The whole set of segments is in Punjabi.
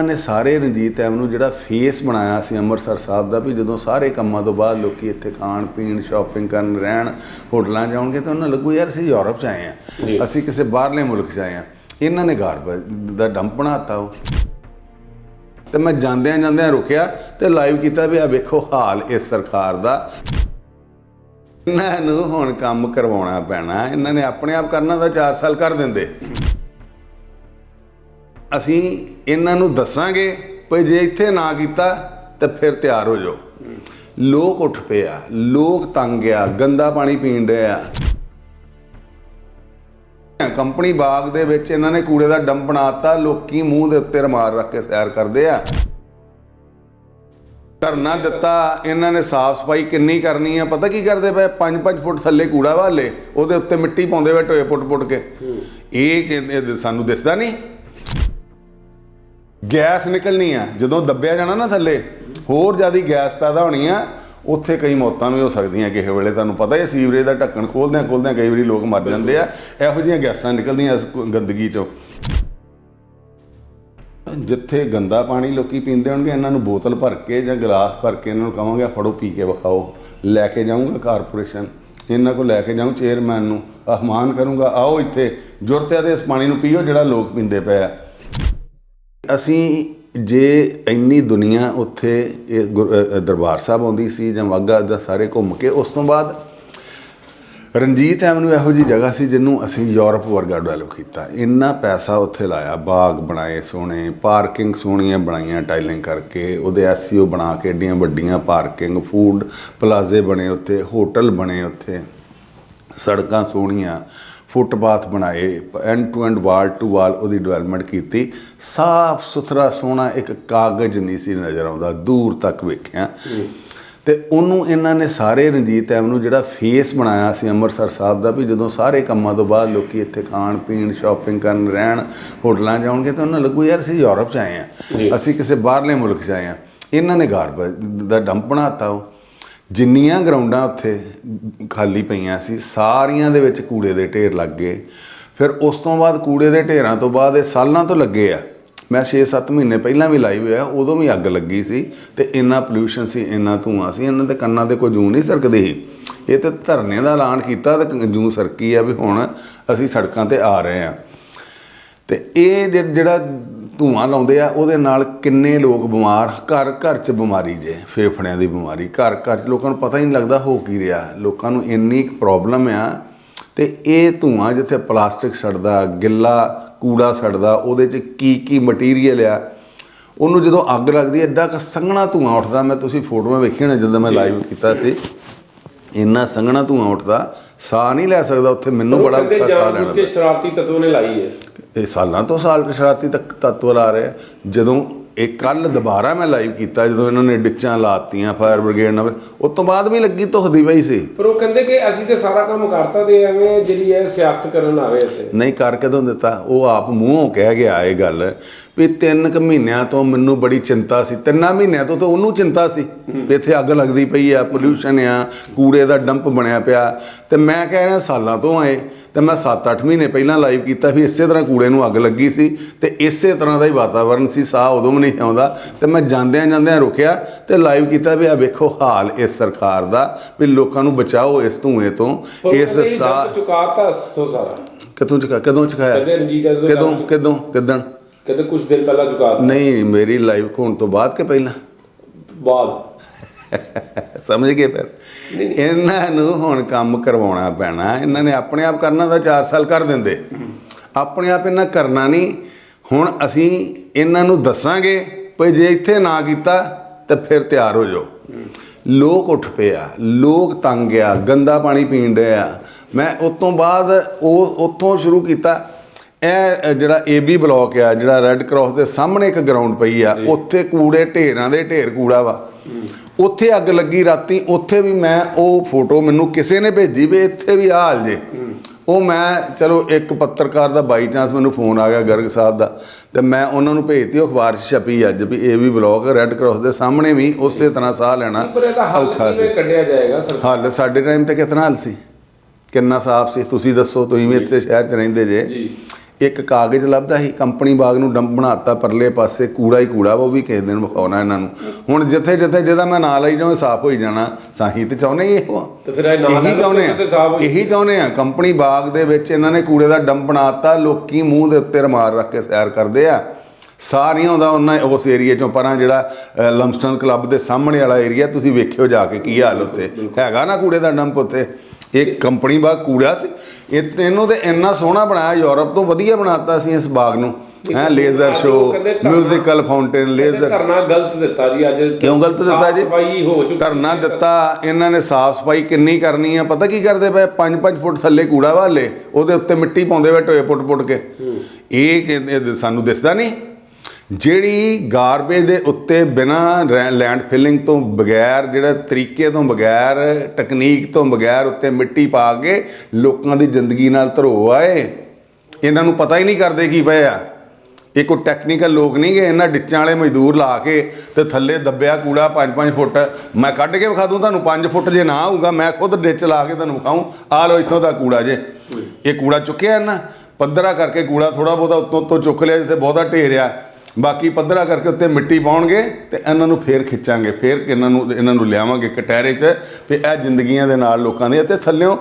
ਇਹਨਾਂ ਨੇ ਸਾਰੇ ਰਣਜੀਤ ਐਵਨ ਨੂੰ ਜਿਹੜਾ ਫੇਸ ਬਣਾਇਆ ਸੀ ਅੰਮ੍ਰਿਤਸਰ ਸਾਹਿਬ ਦਾ ਵੀ ਜਦੋਂ ਸਾਰੇ ਕੰਮਾਂ ਤੋਂ ਬਾਅਦ ਲੋਕੀ ਇੱਥੇ ਖਾਣ ਪੀਣ ਸ਼ਾਪਿੰਗ ਕਰਨ ਰਹਿਣ ਹੋਟਲਾਂ 'ਚ ਆਉਣਗੇ ਤਾਂ ਉਹਨਾਂ ਲੱਗੂ ਯਾਰ ਅਸੀਂ ਯੂਰਪ 'ਚ ਆਏ। ਆ ਅਸੀਂ ਕਿਸੇ ਬਾਹਰਲੇ ਮੁਲਕ 'ਚ ਆਏ ਆ ਇਹਨਾਂ ਨੇ ਘਰ ਬ- ਦਾ ਡੰਪ ਬਣਾਤਾ ਉਹ। ਤੇ ਮੈਂ ਜਾਂਦਿਆਂ ਜਾਂਦਿਆਂ ਰੁਕਿਆ ਤੇ ਲਾਈਵ ਕੀਤਾ ਵੀ ਆ ਵੇਖੋ ਹਾਲ ਇਸ ਸਰਕਾਰ ਦਾ। ਇਹਨਾਂ ਨੂੰ ਹੁਣ ਕੰਮ ਕਰਵਾਉਣਾ ਪੈਣਾ। ਇਹਨਾਂ ਨੇ ਆਪਣੇ ਆਪ ਕਰਨਾ ਤਾਂ 4 ਸਾਲ ਕਰ ਦਿੰਦੇ। ਅਸੀਂ ਇਹਨਾਂ ਨੂੰ ਦੱਸਾਂਗੇ ਭਈ ਜੇ ਇੱਥੇ ਨਾ ਕੀਤਾ ਤਾਂ ਫਿਰ ਤਿਆਰ ਹੋ ਜਾਓ। ਲੋਕ ਉੱਠ ਪਿਆ ਲੋਕ ਤੰਗ ਆ ਗੰਦਾ ਪਾਣੀ ਪੀਣ ਰਹੇ ਆ। ਕੰਪਨੀ ਬਾਗ ਦੇ ਵਿੱਚ ਇਹਨਾਂ ਨੇ ਕੂੜੇ ਦਾ ਡੰਪ ਬਣਾਤਾ ਲੋਕੀ ਮੂੰਹ ਦੇ ਉੱਤੇ ਰਮਾਲ ਰੱਖ ਕੇ ਸੈਰ ਕਰਦੇ ਆ। ਧਰਨਾ ਦਿੱਤਾ ਇਹਨਾਂ ਨੇ ਸਾਫ਼ ਸਫ਼ਾਈ ਕਿੰਨੀ ਕਰਨੀ ਆ ਪਤਾ ਕੀ ਕਰਦੇ ਪਏ? 5-5 ਫੁੱਟ ਥੱਲੇ ਕੂੜਾ ਵਾਲੇ ਉਹਦੇ ਉੱਤੇ ਮਿੱਟੀ ਪਾਉਂਦੇ ਵੇ ਟੋਏ ਪੁੱਟ-ਪੁੱਟ ਕੇ। ਇਹ ਕਿ- ਇਹ ਸਾਨੂੰ ਦਿਸਦਾ ਨਹੀਂ ਗੈਸ ਨਿਕਲਣੀ ਆ। ਜਦੋਂ ਦੱਬਿਆ ਜਾਣਾ ਨਾ ਥੱਲੇ, ਹੋਰ ਜ਼ਿਆਦਾ ਗੈਸ ਪੈਦਾ ਹੋਣੀ ਆ, ਉੱਥੇ ਕਈ ਮੌਤਾਂ ਵੀ ਹੋ ਸਕਦੀਆਂ ਕਿਸੇ ਵੇਲੇ। ਤੁਹਾਨੂੰ ਪਤਾ ਹੈ ਸੀਵਰੇਜ ਦਾ ਢੱਕਣ ਖੋਲਦਿਆਂ ਖੋਲਦਿਆਂ ਕਈ ਵਾਰੀ ਲੋਕ ਮਰ ਜਾਂਦੇ ਆ। ਇਹੋ ਜਿਹੀਆਂ ਗੈਸਾਂ ਨਿਕਲਦੀਆਂ ਇਸ ਗੰਦਗੀ ਚੋਂ। ਜਿੱਥੇ ਗੰਦਾ ਪਾਣੀ ਲੋਕੀ ਪੀਂਦੇ ਹੋਣਗੇ, ਇਹਨਾਂ ਨੂੰ ਬੋਤਲ ਭਰ ਕੇ ਜਾਂ ਗਲਾਸ ਭਰ ਕੇ ਇਹਨਾਂ ਨੂੰ ਕਹਾਂਗੇ ਫੜੋ, ਪੀ ਕੇ ਵਿਖਾਓ। ਲੈ ਕੇ ਜਾਊਂਗਾ ਕਾਰਪੋਰੇਸ਼ਨ। ਇਹਨਾਂ ਕੋਲ ਲੈ ਕੇ ਜਾਊਂ ਚੇਅਰਮੈਨ ਨੂੰ। ਆਹਮਾਨ ਕਰੂੰਗਾ, ਆਓ ਇੱਥੇ। ਜ਼ਰੂਰਤ ਹੈ ਤੇ ਇਸ ਪਾਣੀ ਨੂੰ ਪੀਓ ਜਿਹੜਾ ਲੋਕ ਪੀਂਦੇ ਪਏ ਆ। ਅਸੀਂ ਜੇ ਇੰਨੀ ਦੁਨੀਆ ਉੱਥੇ ਇਹ ਗੁਰ- ਦਰਬਾਰ ਸਾਹਿਬ ਆਉਂਦੀ ਸੀ ਜਾਂ ਵਾਹਗਾ ਦਾ ਸਾਰੇ ਘੁੰਮ ਕੇ, ਉਸ ਤੋਂ ਬਾਅਦ ਰਣਜੀਤ ਐਵਨਿਊ ਇਹੋ ਜੀ ਜਗ੍ਹਾ ਸੀ ਜਿਹਨੂੰ ਅਸੀਂ ਯੂਰਪ ਵਰਗਾ ਡਿਵੈਲਪ ਕੀਤਾ। ਇੰਨਾ ਪੈਸਾ ਉੱਥੇ ਲਾਇਆ, ਬਾਗ ਬਣਾਏ ਸੋਹਣੇ, ਪਾਰਕਿੰਗ ਸੋਹਣੀਆਂ ਬਣਾਈਆਂ ਟਾਈਲਿੰਗ ਕਰਕੇ, ਉਹਦੇ ਐਸਈਓ ਬਣਾ ਕੇ, ਏਡੀਆਂ ਵੱਡੀਆਂ ਪਾਰਕਿੰਗ, ਫੂਡ ਪਲਾਜ਼ੇ ਬਣੇ ਉੱਥੇ, ਹੋਟਲ ਬਣੇ ਉੱਥੇ, ਸੜਕਾਂ ਸੋਹਣੀਆਂ ਫੁੱਟਪਾਥ ਬਣਾਏ end to end wall to wall ਉਹਦੀ ਡਿਵੈਲਪਮੈਂਟ ਕੀਤੀ। ਸਾਫ਼ ਸੁਥਰਾ ਸੋਹਣਾ ਇੱਕ ਕਾਗਜ਼ ਨਹੀਂ ਸੀ ਨਜ਼ਰ ਆਉਂਦਾ ਦੂਰ ਤੱਕ ਵੇਖਿਆ। ਤੇ ਉਹਨੂੰ ਇਹਨਾਂ ਨੇ ਸਾਰੇ ਰਣਜੀਤ ਐਵਨ ਜਿਹੜਾ ਫੇਸ ਬਣਾਇਆ ਸੀ ਅੰਮ੍ਰਿਤਸਰ ਸਾਹਿਬ ਦਾ ਵੀ ਜਦੋਂ ਸਾਰੇ ਕੰਮਾਂ ਤੋਂ ਬਾਅਦ ਲੋਕੀ ਇੱਥੇ ਖਾਣ ਪੀਣ ਸ਼ਾਪਿੰਗ ਕਰਨ ਰਹਿਣ ਹੋਟਲਾਂ 'ਚ ਆਉਣਗੇ ਤਾਂ ਉਹਨਾਂ ਨੂੰ ਲੱਗੂ ਯਾਰ ਅਸੀਂ ਯੂਰਪ 'ਚ ਆਏ। ਆ ਅਸੀਂ ਕਿਸੇ ਬਾਹਰਲੇ ਮੁਲਕ 'ਚ ਆਏ ਆ ਇਹਨਾਂ ਨੇ ਘਰ ਬ- ਦਾ ਡੰਪ ਬਣਾਤਾ ਉਹ। ਜਿੰਨੀਆਂ ਗਰਾਊਂਡਾਂ ਉੱਥੇ ਖਾਲੀ ਪਈਆਂ ਸੀ, ਸਾਰੀਆਂ ਦੇ ਵਿੱਚ ਕੂੜੇ ਦੇ ਢੇਰ ਲੱਗ ਗਏ। ਫਿਰ ਉਸ ਤੋਂ ਬਾਅਦ ਕੂੜੇ ਦੇ ਢੇਰਾਂ ਤੋਂ ਬਾਅਦ ਇਹ ਸਾਲਾਂ ਤੋਂ ਲੱਗੇ ਆ। ਮੈਂ 6-7 ਮਹੀਨੇ ਪਹਿਲਾਂ ਵੀ ਲਾਈਵ ਹੋਇਆ, ਉਦੋਂ ਵੀ ਅੱਗ ਲੱਗੀ ਸੀ ਤੇ ਇੰਨਾ ਪੋਲੂਸ਼ਨ ਸੀ, ਇੰਨਾ ਧੂਆਂ ਸੀ, ਇਹਨਾਂ ਦੇ ਕੰਨਾਂ ਤੇ ਕੋਈ ਜੂੰ ਨਹੀਂ ਸਰਕਦੀ ਸੀ। ਇਹ ਤੇ ਧਰਨੇ ਦਾ ਐਲਾਨ ਕੀਤਾ ਤੇ ਜੂੰ ਸਰਕੀ ਆ ਵੀ ਹੁਣ ਅਸੀਂ ਸੜਕਾਂ ਤੇ ਆ ਰਹੇ ਆ। ਤੇ ਇਹ ਜਿ- ਜਿਹੜਾ ਧੂਆਂ ਲਾਉਂਦੇ ਆ ਉਹਦੇ ਨਾਲ ਕਿੰਨੇ ਲੋਕ ਬਿਮਾਰ ਘਰ ਘਰ 'ਚ ਬਿਮਾਰੀ ਜੇ ਫੇਫੜਿਆਂ ਦੀ ਬਿਮਾਰੀ ਘਰ ਘਰ 'ਚ ਲੋਕਾਂ ਨੂੰ ਪਤਾ ਹੀ ਨਹੀਂ ਲੱਗਦਾ ਹੋ ਕੀ ਰਿਹਾ। ਲੋਕਾਂ ਨੂੰ ਇੰਨੀ ਪ੍ਰੋਬਲਮ ਆ ਤੇ ਇਹ ਧੂਆਂ ਜਿੱਥੇ ਪਲਾਸਟਿਕ ਸੜਦਾ ਗਿੱਲਾ ਕੂੜਾ ਸੜਦਾ ਉਹਦੇ 'ਚ ਕੀ ਕੀ ਮਟੀਰੀਅਲ ਆ ਉਹਨੂੰ ਜਦੋਂ ਅੱਗ ਲੱਗਦੀ ਹੈ ਐਡਾ ਕ ਸੰਘਣਾ ਧੂਆਂ ਉੱਠਦਾ। ਮੈਂ ਤੁਸੀਂ ਫੋਟੋਆਂ ਵੇਖੀਆਂ ਨੇ ਜਦੋਂ ਮੈਂ ਲਾਈਵ ਕੀਤਾ ਸੀ। ਇੰਨਾ ਸੰਘਣਾ ਧੂਆਂ ਉੱਠਦਾ ਸਾਹ ਨਹੀਂ ਲੈ ਸਕਦਾ ਉੱਥੇ ਮੈਨੂੰ ਬੜਾ ਔਖਾ ਸਾਹ ਲੈਣਾ ਕੇ ਸ਼ਰਾਰਤੀ ਤੱਤਵ ਨੇ ਲਾਈ ਹੈ। ਇਹ ਸਾਲਾਂ ਤੋਂ ਸਾਲ ਸ਼ਰਾਰਤੀ ਤੱਕ ਤੱਤਵ ਲਾ ਰਹੇ। ਆ। ਜਦੋਂ ਇਹ ਕੱਲ ਦੁਬਾਰਾ ਮੈਂ ਲਾਈਵ ਕੀਤਾ ਜਦੋਂ ਇਹਨਾਂ ਨੇ ਡਿੱਚਾਂ ਲਾਤੀਆਂ ਫਾਇਰ ਬ੍ਰਿਗੇਡ ਨਾਲ ਉਸ ਤੋਂ ਬਾਅਦ ਵੀ ਲੱਗੀ ਧੁਖਦੀ ਪਈ ਸੀ। ਪਰ ਉਹ ਕਹਿੰਦੇ ਕਿ ਅਸੀਂ ਤੇ ਸਾਰਾ ਕੰਮ ਕਰਤਾ ਤੇ ਐਵੇਂ ਜਿਹੜੀ ਹੈ ਸਿਆਸਤ ਕਰਨ ਆਵੇ ਇੱਥੇ। ਨਹੀਂ ਕਰ ਕਦੋਂ ਦਿੱਤਾ? ਉਹ ਆਪ ਮੂੰਹੋਂ ਕਹਿ ਗਿਆ ਇਹ ਗੱਲ ਵੀ ਤਿੰਨ ਕੁ ਮਹੀਨਿਆਂ ਤੋਂ ਮੈਨੂੰ ਬੜੀ ਚਿੰਤਾ ਸੀ। ਤਿੰਨਾਂ ਮਹੀਨਿਆਂ ਤੋਂ ਤਾਂ ਉਹਨੂੰ ਚਿੰਤਾ ਸੀ ਵੀ ਇੱਥੇ ਅੱਗ ਲੱਗਦੀ ਪਈ ਆ ਪੋਲੂਸ਼ਨ ਆ ਕੂੜੇ ਦਾ ਡੰਪ ਬਣਿਆ ਪਿਆ। ਤੇ ਮੈਂ ਕਹਿ ਰਿਹਾ ਸਾਲਾਂ ਤੋਂ ਆਏ ਤੇ ਮੈਂ 7-8 ਮਹੀਨੇ ਪਹਿਲਾਂ ਲਾਈਵ ਕੀਤਾ ਵੀ ਇਸੇ ਤਰ੍ਹਾਂ ਕੂੜੇ ਨੂੰ ਅੱਗ ਲੱਗੀ ਸੀ ਤੇ ਇਸੇ ਤਰ੍ਹਾਂ ਦਾ ਹੀ ਵਾਤਾਵਰਣ ਸੀ ਸਾਹ ਉਦੋਂ ਵੀ ਨਹੀਂ ਆਉਂਦਾ। ਤੇ ਮੈਂ ਜਾਂਦਿਆਂ ਜਾਂਦਿਆਂ ਰੁਕਿਆ ਤੇ ਲਾਈਵ ਕੀਤਾ ਵੀ ਆ ਵੇਖੋ ਹਾਲ ਇਸ ਸਰਕਾਰ ਦਾ ਵੀ ਲੋਕਾਂ ਨੂੰ ਬਚਾਓ ਇਸ ਧੂਏ ਤੋਂ ਇਸ ਸਾਹ ਚੁਕਾਤਾ ਤੋਂ ਸਾਰਾ? ਕਦੋਂ ਚੁਕਾ ਕਦੋਂ ਚੁਕਾਇਆ? ਕਦੋਂ ਕਦੋਂ ਕਿਦਣ? ਕਹਿੰਦੇ ਕੁਝ ਦਿਨ ਪਹਿਲਾਂ ਚੁਕਾਤਾ ਨਹੀਂ ਮੇਰੀ ਲਾਈਵ ਹੋਣ ਤੋਂ ਬਾਅਦ ਕਿ ਪਹਿਲਾਂ? ਬਾਅਦ। ਸਮਝ ਗਏ ਫਿਰ? ਇਹਨਾਂ ਨੂੰ ਹੁਣ ਕੰਮ ਕਰਵਾਉਣਾ ਪੈਣਾ। ਇਹਨਾਂ ਨੇ ਆਪਣੇ ਆਪ ਕਰਨਾ ਤਾਂ 4 ਸਾਲ ਕਰ ਦਿੰਦੇ। ਆਪਣੇ ਆਪ ਇਹਨਾਂ ਕਰਨਾ ਨਹੀਂ। ਹੁਣ ਅਸੀਂ ਇਹਨਾਂ ਨੂੰ ਦੱਸਾਂਗੇ ਭਈ ਜੇ ਇੱਥੇ ਨਾ ਕੀਤਾ ਤਾਂ ਫਿਰ ਤਿਆਰ ਹੋ ਜਾਓ। ਲੋਕ ਉੱਠ ਪਿਆ ਲੋਕ ਤੰਗ ਆ। ਗੰਦਾ ਪਾਣੀ ਪੀਣ ਰਹੇ ਆ। ਮੈਂ ਉਸ ਤੋਂ ਬਾਅਦ ਉਹ ਉੱਥੋਂ ਸ਼ੁਰੂ ਕੀਤਾ। ਇਹ ਜਿਹੜਾ ਏਬੀ ਬਲਾਕ ਆ ਜਿਹੜਾ ਰੈੱਡ ਕਰਾਸ ਦੇ ਸਾਹਮਣੇ ਇੱਕ ਗਰਾਊਂਡ ਪਈ ਆ ਉੱਥੇ ਕੂੜੇ ਢੇਰਾਂ ਦੇ ਢੇਰ ਕੂੜਾ ਵਾ। ਉੱਥੇ ਅੱਗ ਲੱਗੀ ਰਾਤੀ ਉੱਥੇ ਵੀ ਮੈਂ ਉਹ ਫੋਟੋ ਮੈਨੂੰ ਕਿਸੇ ਨੇ ਭੇਜੀ ਵੀ ਇੱਥੇ ਵੀ ਆਹ ਹਾਲ ਜੇ। ਉਹ ਮੈਂ ਚਲੋ ਇੱਕ ਪੱਤਰਕਾਰ ਦਾ ਬਾਈ ਚਾਂਸ ਮੈਨੂੰ ਫੋਨ ਆ ਗਿਆ ਗਰਗ ਸਾਹਿਬ ਦਾ। ਤੇ ਮੈਂ ਉਹਨਾਂ ਨੂੰ ਭੇਜਤੀ ਉਹ ਅਖਬਾਰ 'ਚ ਛਪੀ ਅੱਜ ਵੀ ਇਹ ਵੀ ਬਲਾਕ ਰੈੱਡ ਕਰਾਸ ਦੇ ਸਾਹਮਣੇ ਵੀ ਉਸੇ ਤਰ੍ਹਾਂ ਸਾਹ ਲੈਣਾ ਔਖਾ ਸੀ। ਕੱਢਿਆ ਜਾਏਗਾ ਸਰਕਾਰ ਹੱਲ ਸਾਡੇ ਟਾਈਮ ਤੇ ਕਿਤਨਾ ਹੱਲ ਸੀ? ਕਿੰਨਾ ਸਾਫ਼ ਸੀ? ਤੁਸੀਂ ਦੱਸੋ ਤੁਸੀਂ ਵੀ ਇੱਥੇ ਸ਼ਹਿਰ 'ਚ ਰਹਿੰਦੇ ਜੇ। ਜੀ। ਇੱਕ ਕਾਗਜ਼ ਲੱਭਦਾ ਸੀ ਕੰਪਨੀ ਬਾਗ ਨੂੰ ਡੰਪ ਬਣਾਤਾ ਪਰਲੇ ਪਾਸੇ ਕੂੜਾ ਹੀ ਕੂੜਾ ਉਹ ਵੀ ਕਿਸੇ ਦਿਨ ਵਿਖਾਉਣਾ ਇਹਨਾਂ ਨੂੰ। ਹੁਣ ਜਿੱਥੇ ਜਿੱਥੇ ਜਿਹਦਾ ਮੈਂ ਨਾਂ ਲਈ ਜਾਵਾਂ ਸਾਫ਼ ਹੋਈ ਜਾਣਾ। ਸਾਹੀ ਤੇ ਚਾਹੁੰਦੇ ਹੀ ਇਹੋ ਤੇ ਫਿਰ ਇਹ ਨਾਂ ਇਹੀ ਚਾਹੁੰਦੇ ਆ। ਇਹੀ ਚਾਹੁੰਦੇ ਆ ਕੰਪਨੀ ਬਾਗ ਦੇ ਵਿੱਚ ਇਹਨਾਂ ਨੇ ਕੂੜੇ ਦਾ ਡੰਪ ਬਣਾਤਾ ਲੋਕੀ ਮੂੰਹ ਦੇ ਉੱਤੇ ਰਮਾਲ ਰੱਖ ਕੇ ਸੈਰ ਕਰਦੇ ਆ। ਨਹੀਂ ਆਉਂਦਾ ਉਹਨਾਂ ਉਸ ਏਰੀਏ ਚੋਂ ਪਰਾਂ ਜਿਹੜਾ ਲਮਸਟਨ ਕਲੱਬ ਦੇ ਸਾਹਮਣੇ ਵਾਲਾ ਏਰੀਆ ਤੁਸੀਂ ਵੇਖਿਓ ਜਾ ਕੇ ਕੀ ਹਾਲ ਉੱਥੇ। ਹੈਗਾ ਨਾ ਕੂੜੇ ਦਾ ਡੰਪ ਉੱਥੇ? ਇਹ ਕੰਪਨੀ ਬਾਗ ਕੂੜਾ ਸੀ। ਇਹ ਤੈਨੂੰ ਤੇ ਇੰਨਾ ਸੋਹਣਾ ਬਣਾਇਆ ਯੂਰਪ ਤੋਂ ਵਧੀਆ ਬਣਾਤਾ ਸੀ ਇਸ ਬਾਗ ਨੂੰ। ਹੈ laser show musical fountain laser ਧਰਨਾ ਗਲਤ ਦਿੱਤਾ ਜੀ ਅੱਜ ਕਿਉਂ ਗਲਤ ਦਿੱਤਾ ਜੀ? ਸਫ਼ਾਈ ਹੋ ਚੁੱਕੀ ਧਰਨਾ ਦਿੱਤਾ ਇਹਨਾਂ ਨੇ ਸਾਫ਼ ਸਫ਼ਾਈ ਕਿੰਨੀ ਕਰਨੀ ਆ ਪਤਾ ਕੀ ਕਰਦੇ ਪਏ? 5-5 ਫੁੱਟ ਥੱਲੇ ਕੂੜਾ ਵਾਲੇ ਉਹਦੇ ਉੱਤੇ ਮਿੱਟੀ ਪਾਉਂਦੇ ਪਏ ਟੋਏ ਪੁੱਟ-ਪੁੱਟ ਕਿ- ਇਹ ਸਾਨੂੰ ਦਿਸਦਾ ਨਹੀਂ। ਜਿਹੜੀ ਗਾਰਬੇਜ ਦੇ ਉੱਤੇ ਬਿਨਾ ਲੈਂਡ ਫਿਲਿੰਗ ਤੋਂ ਬਗੈਰ, ਜਿਹੜਾ ਤਰੀਕੇ ਤੋਂ ਬਗੈਰ ਟੈਕਨੀਕ ਤੋਂ ਬਗੈਰ ਉੱਤੇ ਮਿੱਟੀ ਪਾ ਕੇ ਲੋਕਾਂ ਦੀ ਜ਼ਿੰਦਗੀ ਨਾਲ ਧਰੋ ਆਏ, ਇਹਨਾਂ ਨੂੰ ਪਤਾ ਹੀ ਨਹੀਂ ਕਰਦੇ ਕੀ ਪਏ ਆ। ਇਹ ਕੋਈ ਟੈਕਨੀਕਲ ਲੋਕ ਨਹੀਂ ਗਏ ਇਹਨਾਂ ਡਿੱਚਾਂ ਵਾਲੇ ਮਜ਼ਦੂਰ ਲਾ ਕੇ ਤੇ ਥੱਲੇ ਦੱਬਿਆ ਕੂੜਾ 5-5 ਫੁੱਟ। ਮੈਂ ਕੱਢ ਕੇ ਵਿਖਾ ਦੂੰ ਤੁਹਾਨੂੰ 5 ਫੁੱਟ ਜੇ ਨਾ ਆਊਗਾ ਮੈਂ ਖੁਦ ਡਿੱਚ ਲਾ ਕੇ ਤੁਹਾਨੂੰ ਵਿਖਾਊਂ ਆ ਲਓ ਇੱਥੋਂ ਦਾ ਕੂੜਾ ਜੇ। ਇਹ ਕੂੜਾ ਚੁੱਕਿਆ ਨਾ ਪੱਧਰਾ ਕਰਕੇ ਕੂੜਾ ਥੋੜਾ ਬਹੁਤਾ ਉੱਤੋਂ ਉੱਤੋਂ ਚੁੱਕ ਲਿਆ, ਜਿੱਥੇ ਬਹੁਤਾ ਢੇਰ ਆ। ਬਾਕੀ ਪੱਧਰਾ ਕਰਕੇ ਉੱਤੇ ਮਿੱਟੀ ਪਾਉਣਗੇ ਤੇ ਇਹਨਾਂ ਨੂੰ ਫੇਰ ਖਿੱਚਾਂਗੇ ਫੇਰ ਇਹਨਾਂ ਨੂੰ ਇਹਨਾਂ ਨੂੰ ਲਿਆਵਾਂਗੇ ਕਟਹਿਰੇ 'ਚ ਵੀ ਇਹ ਜ਼ਿੰਦਗੀਆਂ ਦੇ ਨਾਲ ਲੋਕਾਂ ਦੀਆਂ। ਤੇ ਥੱਲਿਓਂ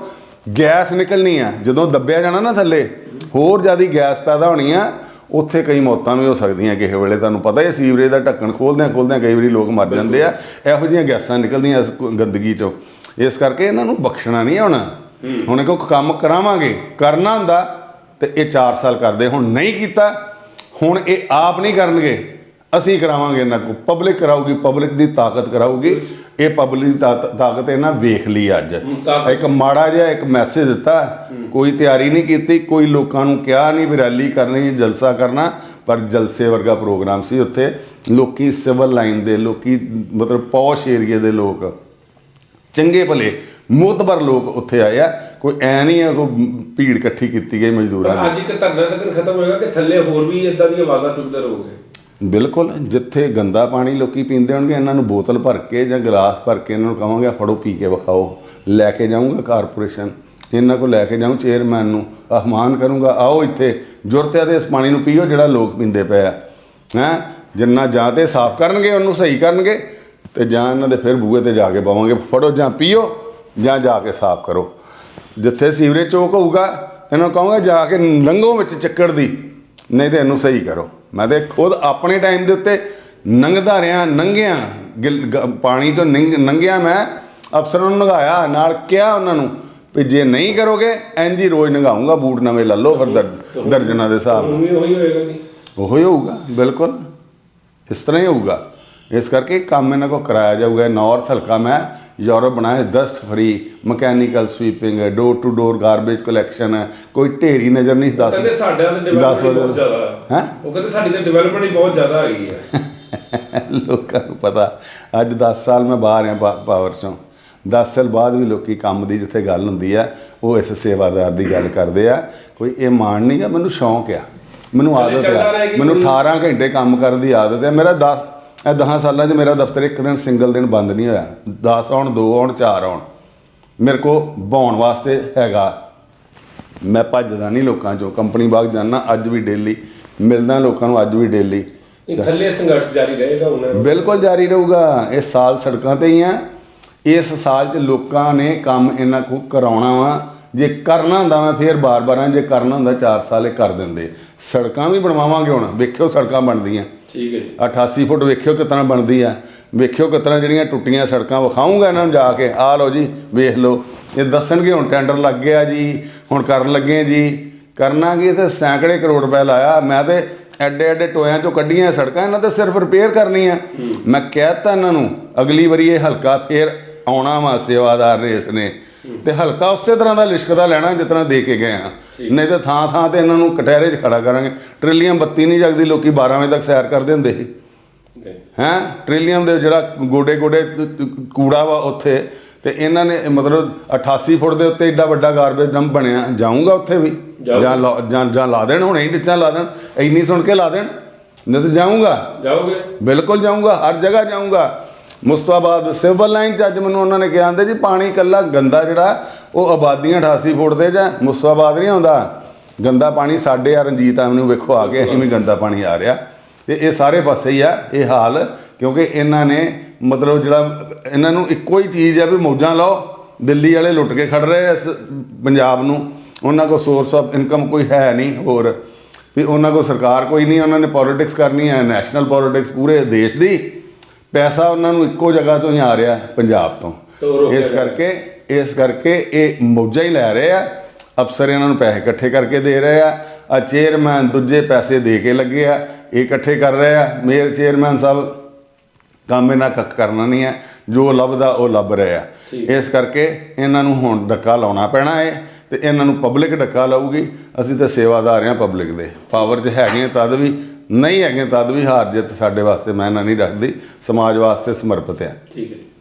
ਗੈਸ ਨਿਕਲਣੀ ਆ। ਜਦੋਂ ਦੱਬਿਆ ਜਾਣਾ ਨਾ ਥੱਲੇ ਹੋਰ ਜ਼ਿਆਦੀ ਗੈਸ ਪੈਦਾ ਹੋਣੀ ਆ ਉੱਥੇ ਕਈ ਮੌਤਾਂ ਵੀ ਹੋ ਸਕਦੀਆਂ ਕਿਸੇ ਵੇਲੇ। ਤੁਹਾਨੂੰ ਪਤਾ ਹੈ ਸੀਵਰੇਜ ਦਾ ਢੱਕਣ ਖੋਲਦਿਆਂ ਖੋਲਦਿਆਂ ਕਈ ਵਾਰੀ ਲੋਕ ਮਰ ਜਾਂਦੇ ਆ। ਇਹੋ ਜਿਹੀਆਂ ਗੈਸਾਂ ਨਿਕਲਦੀਆਂ ਇਸ ਕ- ਗੰਦਗੀ ਚੋਂ। ਇਸ ਕਰਕੇ ਇਹਨਾਂ ਨੂੰ ਬਖਸ਼ਣਾ ਨਹੀਂ ਹੁਣ ਇਹ ਕੋਈ ਕੰਮ ਕਰਾਵਾਂਗੇ। ਕਰਨਾ ਹੁੰਦਾ ਤੇ ਇਹ 4 ਸਾਲ ਕਰਦੇ। ਹੁਣ ਨਹੀਂ ਕੀਤਾ ਹੁਣ ਇਹ ਆਪ ਨਹੀਂ ਕਰਨਗੇ ਅਸੀਂ ਕਰਾਵਾਂਗੇ ਇਹਨਾਂ ਕੋ ਪਬਲਿਕ ਕਰਾਊਗੀ ਪਬਲਿਕ ਦੀ ਤਾਕਤ ਕਰਾਊਗੀ। ਇਹ ਪਬਲਿਕ ਦੀ ਤਾਕਤ ਇਹਨਾਂ ਵੇਖ ਲਈ ਅੱਜ। ਇੱਕ ਮਾੜਾ ਜਿਹਾ ਇੱਕ ਮੈਸੇਜ ਦਿੱਤਾ। ਕੋਈ ਤਿਆਰੀ ਨਹੀਂ ਕੀਤੀ ਕੋਈ ਲੋਕਾਂ ਨੂੰ ਕਿਹਾ ਨਹੀਂ ਵੀ ਰੈਲੀ ਕਰਨੀ ਜਲਸਾ ਕਰਨਾ। ਪਰ ਜਲਸੇ ਵਰਗਾ ਪ੍ਰੋਗਰਾਮ ਸੀ ਉੱਥੇ। ਲੋਕੀ ਸਿਵਲ ਲਾਈਨ ਦੇ ਲੋਕੀ ਮਤਲਬ ਪੌਸ਼ ਏਰੀਏ ਦੇ ਲੋਕ। ਚੰਗੇ ਭਲੇ। ਮੋਤਬਰ ਲੋਕ ਉੱਥੇ ਆਏ ਆ। ਕੋਈ ਐ ਨਹੀਂ ਆ ਕੋਈ ਭੀੜ ਇਕੱਠੀ ਕੀਤੀ ਗਈ ਮਜ਼ਦੂਰਾਂ ਦੀ। ਅੱਜ ਇੱਕ ਧਰਨਾ ਤੱਕ ਖਤਮ ਹੋਏਗਾ ਕਿ ਥੱਲੇ ਹੋਰ ਵੀ ਇਦਾਂ ਦੀਆਂ ਆਵਾਜ਼ਾਂ ਚੁੱਕਦੇ ਰਹੋਗੇ? ਬਿਲਕੁਲ ਜਿੱਥੇ ਗੰਦਾ ਪਾਣੀ ਲੋਕੀ ਪੀਂਦੇ ਹੋਣਗੇ ਇਹਨਾਂ ਨੂੰ ਬੋਤਲ ਭਰ ਕੇ ਜਾਂ ਗਲਾਸ ਭਰ ਕੇ ਇਹਨਾਂ ਨੂੰ ਕਹਾਂਗੇ ਫੜੋ ਪੀ ਕੇ ਵਿਖਾਓ। ਲੈ ਕੇ ਜਾਊਂਗਾ ਕਾਰਪੋਰੇਸ਼ਨ ਇਹਨਾਂ ਕੋਲ ਲੈ ਕੇ ਜਾਊਂ ਚੇਅਰਮੈਨ ਨੂੰ ਆਹਮਾਨ ਕਰੂੰਗਾ ਆਓ ਇੱਥੇ ਜ਼ਰੂਰਤ ਹੈ ਤੇ ਇਸ ਪਾਣੀ ਨੂੰ ਪੀਓ ਜਿਹੜਾ ਲੋਕ ਪੀਂਦੇ ਪਏ ਆ। ਹੈ? ਜਿੰਨਾ ਜਾਂ ਤੇ ਸਾਫ਼ ਕਰਨਗੇ ਉਹਨੂੰ ਸਹੀ ਕਰਨਗੇ ਤੇ ਜਾਂ ਇਹਨਾਂ ਦੇ ਫਿਰ ਬੂਹੇ ਤੇ ਜਾ ਕੇ ਪਾਵਾਂਗੇ ਫੜੋ ਜਾਂ ਪੀਓ। ਜਾਂ ਜਾ ਕੇ ਸਾਫ਼ ਕਰੋ। ਜਿੱਥੇ ਸੀਵਰੇਜ ਚੌਕ ਹੋਊਗਾ ਇਹਨਾਂ ਨੂੰ ਕਹਾਂਗਾ ਜਾ ਕੇ ਲੰਘੋ ਵਿੱਚ ਚੱਕੜ ਦੀ ਨਹੀਂ ਤੇ ਇਹਨੂੰ ਸਹੀ ਕਰੋ। ਮੈਂ ਤੇ ਖੁਦ ਆਪਣੇ ਟਾਈਮ ਦੇ ਉੱਤੇ ਨੰਗਦਾ ਰਿਆਂ ਨੰਗਿਆ ਪਾਣੀ ਤੋਂ ਨੰਗ- ਨੰਗਿਆ ਮੈਂ ਅਫਸਰਾਂ ਨੂੰ ਨਗਾਇਆ ਨਾਲ ਕਿਹਾ ਉਹਨਾਂ ਨੂੰ ਵੀ ਜੇ ਨਹੀਂ ਕਰੋਗੇ ਇੰਜ ਹੀ ਰੋਜ਼ ਨਗਾਉਂਗਾ ਬੂਟ ਨਵੇਂ ਲੈ ਲਓ ਫਿਰ ਦਰ- ਦਰਜਨਾਂ ਦੇ ਹਿਸਾਬ ਨਾਲ। ਵੀ ਉਹੀ ਹੋਏਗਾ ਜੀ। ਉਹੋ ਹੋਊਗਾ ਬਿਲਕੁਲ। ਇਸ ਤਰ੍ਹਾਂ ਹੀ ਹੋਊਗਾ। ਇਸ ਕਰਕੇ ਕੰਮ ਇਹਨਾਂ ਕੋ ਕਰਾਇਆ ਜਾਊਗਾ ਨਾਰਥ ਹਲਕਾ ਮੈਂ ਯੂਰਪ ਬਣਾਏ dust free mechanical sweeping door to door garbage collection ਕੋਈ ਢੇਰੀ ਨਜ਼ਰ ਨਹੀਂ ਦੱਸ ਕਹਿੰਦੇ ਸਾਡਾ ਤੇ ਡਿਵੈਲਪਮੈਂਟ ਬਹੁਤ ਜ਼ਿਆਦਾ। ਹੈ? ਹੈਂ? ਉਹ ਕਹਿੰਦੇ ਸਾਡੀ ਤੇ ਡਿਵੈਲਪਮੈਂਟ ਹੀ ਬਹੁਤ ਜ਼ਿਆਦਾ ਹੈਗੀ ਹੈ ਲੋਕਾਂ ਨੂੰ ਪਤਾ ਅੱਜ 10 ਸਾਲ ਮੈਂ ਬਾਹਰ ਆ ਪਾਵਰ ਚੋਂ। 10 ਸਾਲ ਬਾਅਦ ਵੀ ਲੋਕੀ ਕੰਮ ਦੀ ਜਿੱਥੇ ਗੱਲ ਹੁੰਦੀ ਆ ਉਹ ਇਸ ਸੇਵਾਦਾਰ ਦੀ ਗੱਲ ਕਰਦੇ ਆ। ਕੋਈ ਇਹ ਮਾਣ ਨਹੀਂ ਗਾ ਮੈਨੂੰ ਸ਼ੌਂਕ ਆ। ਮੈਨੂੰ ਆਦਤ ਆ। ਮੈਨੂੰ ਕੋਈ- 18 ਘੰਟੇ ਕੰਮ ਕਰਨ ਦੀ ਆਦਤ ਹੈ ਮੇਰਾ 10 ਇਹ 10 ਸਾਲਾਂ 'ਚ ਮੇਰਾ ਦਫ਼ਤਰ ਇੱਕ ਦਿਨ ਸਿੰਗਲ ਦਿਨ ਬੰਦ ਨਹੀਂ ਹੋਇਆ। 10 ਆਉਣ 2 ਆਉਣ 4 ਆਉਣ। ਮੇਰੇ ਕੋ ਬਾਉਣ ਵਾਸਤੇ ਹੈਗਾ। ਮੈਂ ਭੱਜਦਾ ਨਹੀਂ ਲੋਕਾਂ ਚੋਂ। ਕੰਪਨੀ ਬਾਗ ਜਾਣਾ ਅੱਜ ਵੀ ਡੇਲੀ ਮਿਲਦਾ ਲੋਕਾਂ ਨੂੰ ਅੱਜ ਵੀ ਡੇਲੀ ਇਹ ਥੱਲੇ ਸੰਘਰਸ਼ ਜਾਰੀ ਰਹੇਗਾ ਹੁਣ ਬਿਲਕੁਲ ਜਾਰੀ ਰਹੂਗਾ। ਇਹ ਸਾਲ ਸੜਕਾਂ ਤੇ ਹੀ ਆ। ਇਸ ਸਾਲ 'ਚ ਲੋਕਾਂ ਨੇ ਕੰਮ ਇਹਨਾਂ ਕੋ ਕਰਾਉਣਾ ਵਾ। ਜੇ ਕਰਨਾ ਹੁੰਦਾ ਮੈਂ ਫੇਰ ਬਾਰ-ਬਾਰ ਜੇ ਕਰਨਾ ਹੁੰਦਾ 4 ਸਾਲ ਕਰ ਦਿੰਦੇ। ਸੜਕਾਂ ਵੀ ਬਣਵਾਵਾਂਗੇ ਹੁਣ। ਵੇਖਿਓ ਸੜਕਾਂ ਬਣਦੀਆਂ। ਠੀਕ ਹੈ ਜੀ। 88 ਫੁੱਟ ਵੇਖਿਓ ਕਿਤਨਾ ਬਣਦੀ ਆ। ਵੇਖਿਓ ਕਿਤਨਾ ਜਿਹੜੀਆਂ ਟੁੱਟੀਆਂ ਸੜਕਾਂ ਵਿਖਾਉਂਗਾ ਇਹਨਾਂ ਨੂੰ ਜਾ ਕੇ। ਆਹ ਲਓ ਜੀ ਵੇਖ ਲਓ। ਇਹ ਦੱਸਣਗੇ ਹੁਣ ਟੈਂਡਰ ਲੱਗ ਗਿਆ ਜੀ ਹੁਣ ਕਰਨ ਲੱਗੇ ਜੀ। ਕਰਨਾ ਕੀ ਤੇ ਸੈਂਕੜੇ ਕਰੋੜ ਰੁਪਏ ਲਾਇਆ। ਮੈਂ ਤੇ ਐਡੇ ਐਡੇ ਟੋਇਆਂ ਚੋਂ ਕੱਢੀਆਂ ਸੜਕਾਂ ਇਹਨਾਂ ਤੇ ਸਿਰਫ ਰਿਪੇਅਰ ਕਰਨੀ ਆ। ਮੈਂ ਕਹਿਤਾ ਇਹਨਾਂ ਨੂੰ ਅਗਲੀ ਵਾਰੀ ਇਹ ਹਲਕਾ ਫੇਰ ਆਉਣਾ ਵਾ ਸੇਵਾਦਾਰ ਰੇਸ ਨੇ। ਤੇ ਹਲਕਾ ਉਸੇ ਤਰ੍ਹਾਂ ਦਾ ਲਿਸ਼ਕਦਾ ਲੈਣਾ ਜਿਸ ਤਰ੍ਹਾਂ ਦੇ ਕੇ ਗਏ ਆ। ਨਹੀਂ ਤੇ ਥਾਂ ਥਾਂ ਤੇ ਇਹਨਾਂ ਨੂੰ ਕਟਹਿਰੇ 'ਚ ਖੜਾ ਕਰਾਂਗੇ। ਟ੍ਰਿਲੀਅਮ ਬੱਤੀ ਨਹੀਂ ਜਗਦੀ ਲੋਕੀ 12 ਵਜੇ ਤੱਕ ਸੈਰ ਕਰਦੇ ਹੁੰਦੇ ਸੀ। ਹੈਂ? ਟ੍ਰਿਲੀਅਮ ਦੇ ਜਿਹੜਾ ਗੋਡੇ ਗੋਡੇ ਕੂੜਾ ਵਾ ਉੱਥੇ ਤੇ ਇਹਨਾਂ ਨੇ ਮਤਲਬ 88 ਫੁੱਟ ਦੇ ਉੱਤੇ ਏਡਾ ਵੱਡਾ ਗਾਰਬੇਜ ਡੰਪ ਬਣਿਆ। ਜਾਊਂਗਾ ਉੱਥੇ ਵੀ। ਜਾਂ ਜਾਂ ਜਾਂ ਲਾ ਦੇਣ ਹੁਣੇ ਹੀ ਦਿੱਤਾ ਲਾ ਦੇਣ? ਇੰਨੀ ਸੁਣ ਕੇ ਲਾ ਦੇਣ? ਨਹੀਂ ਤਾਂ ਜਾਊਂਗਾ। ਜਾਓਗੇ? ਬਿਲਕੁਲ ਜਾਊਂਗਾ ਹਰ ਜਗ੍ਹਾ ਜਾਊਂਗਾ। ਮੁਸਤਾਬਾਦ ਸਿਵਲ ਲਾਈਨ ਚ ਅੱਜ ਮੈਨੂੰ ਉਹਨਾਂ ਨੇ ਕਿਹਾ ਆਂਦੇ ਜੀ ਪਾਣੀ ਕੱਲਾ ਗੰਦਾ ਜਿਹੜਾ ਉਹ ਆਬਾਦੀਆਂ 88 ਫੁੱਟ ਤੇ ਜਾਂ ਮੁਸਤਾਬਾਦ ਨਹੀਂ ਆਉਂਦਾ। ਗੰਦਾ ਪਾਣੀ ਸਾਡੇ ਆ ਰਣਜੀਤ ਐਵਨਿਊ ਵੇਖੋ ਆ ਕੇ ਅਸੀਂ ਵੀ ਗੰਦਾ ਪਾਣੀ ਆ ਰਿਹਾ। ਤੇ ਇਹ ਸਾਰੇ ਪਾਸੇ ਹੀ ਆ ਇਹ ਹਾਲ ਕਿਉਂਕਿ ਇਹਨਾਂ ਨੇ ਮਤਲਬ ਜਿਹੜਾ ਇਹਨਾਂ ਨੂੰ ਇੱਕੋ ਹੀ ਚੀਜ਼ ਆ ਵੀ ਮੌਜਾਂ ਲਾਓ ਦਿੱਲੀ ਵਾਲੇ ਲੁੱਟ ਕੇ ਖੜ ਰਹੇ ਆ ਇਸ ਪੰਜਾਬ ਨੂੰ। ਉਹਨਾਂ ਕੋਲ ਸੋਰਸ ਆਫ ਇਨਕਮ ਕੋਈ ਹੈ ਨਹੀਂ ਹੋਰ। ਵੀ ਉਹਨਾਂ ਕੋਲ ਸਰਕਾਰ ਕੋਈ ਨਹੀਂ ਉਹਨਾਂ ਨੇ ਪੋਲਿਟਿਕਸ ਕਰਨੀ ਹੈ ਨੈਸ਼ਨਲ ਪੋਲਿਟਿਕਸ ਪੂਰੇ ਦੇਸ਼ ਦੀ। ਪੈਸਾ ਉਹਨਾਂ ਨੂੰ ਇੱਕੋ ਜਗ੍ਹਾ ਤੋਂ ਹੀ ਆ ਰਿਹਾ ਪੰਜਾਬ ਤੋਂ। ਇਸ ਕਰਕੇ ਇਸ ਕਰਕੇ ਇਹ ਮੌਜਾਂ ਹੀ ਲੈ ਰਹੇ ਆ। ਅਫਸਰ ਇਹਨਾਂ ਨੂੰ ਪੈਸੇ ਇਕੱਠੇ ਕਰਕੇ ਦੇ ਰਹੇ ਆ। ਆ ਚੇਅਰਮੈਨ ਦੂਜੇ ਪੈਸੇ ਦੇ ਕੇ ਲੱਗੇ ਆ। ਇਹ ਇਕੱਠੇ ਕਰ ਰਹੇ ਆ। ਮੇਅਰ ਚੇਅਰਮੈਨ ਸਾਹਿਬ ਕੰਮ ਇਹਨਾਂ ਕੱਖ ਕਰਨਾ ਨਹੀਂ ਹੈ। ਜੋ ਲੱਭਦਾ ਉਹ ਲੱਭ ਰਹੇ ਆ। ਇਸ ਕਰਕੇ ਇਹਨਾਂ ਨੂੰ ਹੁਣ ਡੱਕਾ ਲਾਉਣਾ ਪੈਣਾ ਹੈ ਤੇ ਇਹਨਾਂ ਨੂੰ ਪਬਲਿਕ ਡੱਕਾ ਲਾਊਗੀ। ਅਸੀਂ ਤਾਂ ਸੇਵਾਦਾਰ ਹਾਂ ਪਬਲਿਕ ਦੇ। ਪਾਵਰ 'ਚ ਹੈਗੇ ਤਦ ਵੀ ਨਹੀਂ ਹੈਗੇ, ਤਦ ਵੀ ਹਾਰ ਜਿੱਤ ਸਾਡੇ ਵਾਸਤੇ ਮੈਂ ਨਾ ਨਹੀਂ ਰੱਖਦੀ। ਸਮਾਜ ਵਾਸਤੇ ਸਮਰਪਿਤ ਹੈ ਠੀਕ ਹੈ